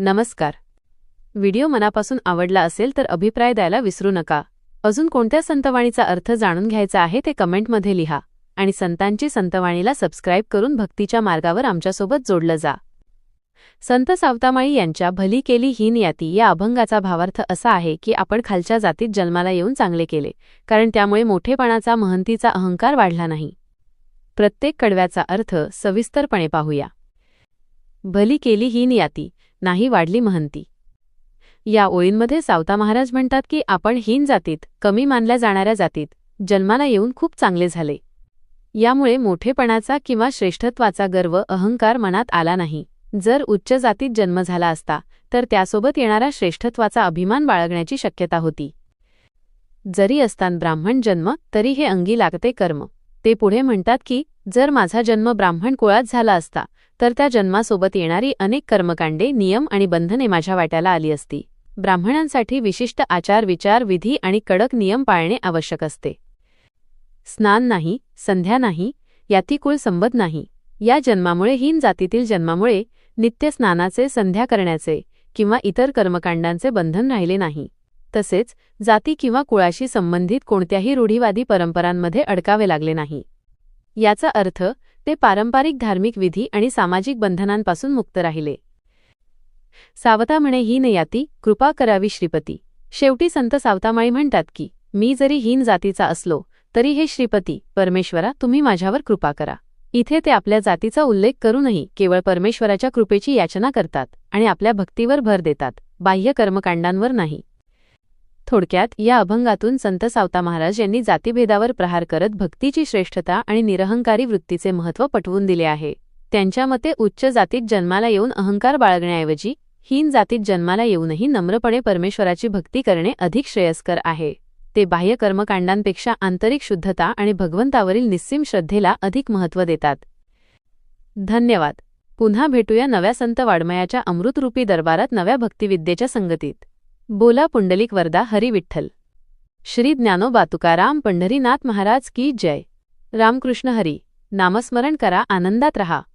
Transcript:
नमस्कार. व्हिडिओ मनापासून आवडला असेल तर अभिप्राय द्यायला विसरू नका. अजून कोणत्या संतवाणीचा अर्थ जाणून घ्यायचा आहे ते कमेंटमध्ये लिहा आणि संतांची संतवाणीला सबस्क्राईब करून भक्तीच्या मार्गावर आमच्यासोबत जोडलं जा. संत सावतामाळी यांच्या भली केली हीन याती या अभंगाचा भावार्थ असा आहे की आपण खालच्या जातीत जन्माला येऊन चांगले केले कारण त्यामुळे मोठेपणाचा महंतीचा अहंकार वाढला नाही. प्रत्येक कडव्याचा अर्थ सविस्तरपणे पाहूया. भली केली हीन याती. नाही वाढली महंती. या ओळींमध्ये सावता महाराज म्हणतात की आपण हीन जातीत कमी मानल्या जाणाऱ्या जातीत जन्माला येऊन खूप चांगले झाले. यामुळे मोठेपणाचा किंवा श्रेष्ठत्वाचा गर्व अहंकार मनात आला नाही. जर उच्च जातीत जन्म झाला असता तर त्यासोबत येणारा श्रेष्ठत्वाचा अभिमान बाळगण्याची शक्यता होती. जरी असतान ब्राह्मण जन्म तरी हे अंगी लागते कर्म. ते पुढे म्हणतात की जर माझा जन्म ब्राह्मण कुळात झाला असता तर त्या जन्मासोबत येणारी अनेक कर्मकांडे नियम आणि बंधने माझ्या वाट्याला आली असती. ब्राह्मणांसाठी विशिष्ट आचार विचार विधी आणि कडक नियम पाळणे आवश्यक असते. स्नान नाही संध्या नाही याती कुळ संबत नाही. या जन्मामुळे हीन जातीतील जन्मामुळे नित्य स्नानाचे संध्या करण्याचे किंवा इतर कर्मकांडांचे बंधन राहिले नाही. तसेच जाती किंवा कुळाशी संबंधित कोणत्याही रूढीवादी परंपरांमध्ये अडकावे लागले नाही. याचा अर्थ ते पारंपरिक धार्मिक विधी आणि सामाजिक बंधनांपासून मुक्त राहिले. सावता म्हणे हीन याती कृपा करावी श्रीपती. शेवटी संत सावतामाळी म्हणतात की मी जरी हीन जातीचा असलो तरी हे श्रीपती परमेश्वरा तुम्ही माझ्यावर कृपा करा. इथे ते आपल्या जातीचा उल्लेख करूनही केवळ परमेश्वराच्या कृपेची याचना करतात आणि आपल्या भक्तीवर भर देतात बाह्य कर्मकांडांवर नाही. थोडक्यात या अभंगातून संत सावता महाराज यांनी जातीभेदावर प्रहार करत भक्तीची श्रेष्ठता आणि निरहंकारी वृत्तीचे महत्त्व पटवून दिले आहे. त्यांच्या मते उच्च जातीत जन्माला येऊन अहंकार बाळगण्याऐवजी हीन जातीत जन्माला येऊनही नम्रपणे परमेश्वराची भक्ती करणे अधिक श्रेयस्कर आहे. ते बाह्य कर्मकांडांपेक्षा आंतरिक शुद्धता आणि भगवंतावरील निस्सीम श्रद्धेला अधिक महत्त्व देतात. धन्यवाद. पुन्हा भेटूया नव्या संत वाडमयाच्या अमृतरूपी दरबारात नव्या भक्तिविद्येच्या संगतीत. बोला पुंडलिक वरदा हरी विठ्ठल. श्री ज्ञानोबा तुकाराम पंढरीनाथ महाराज की जय. रामकृष्ण हरी. नामस्मरण करा आनंदात रहा.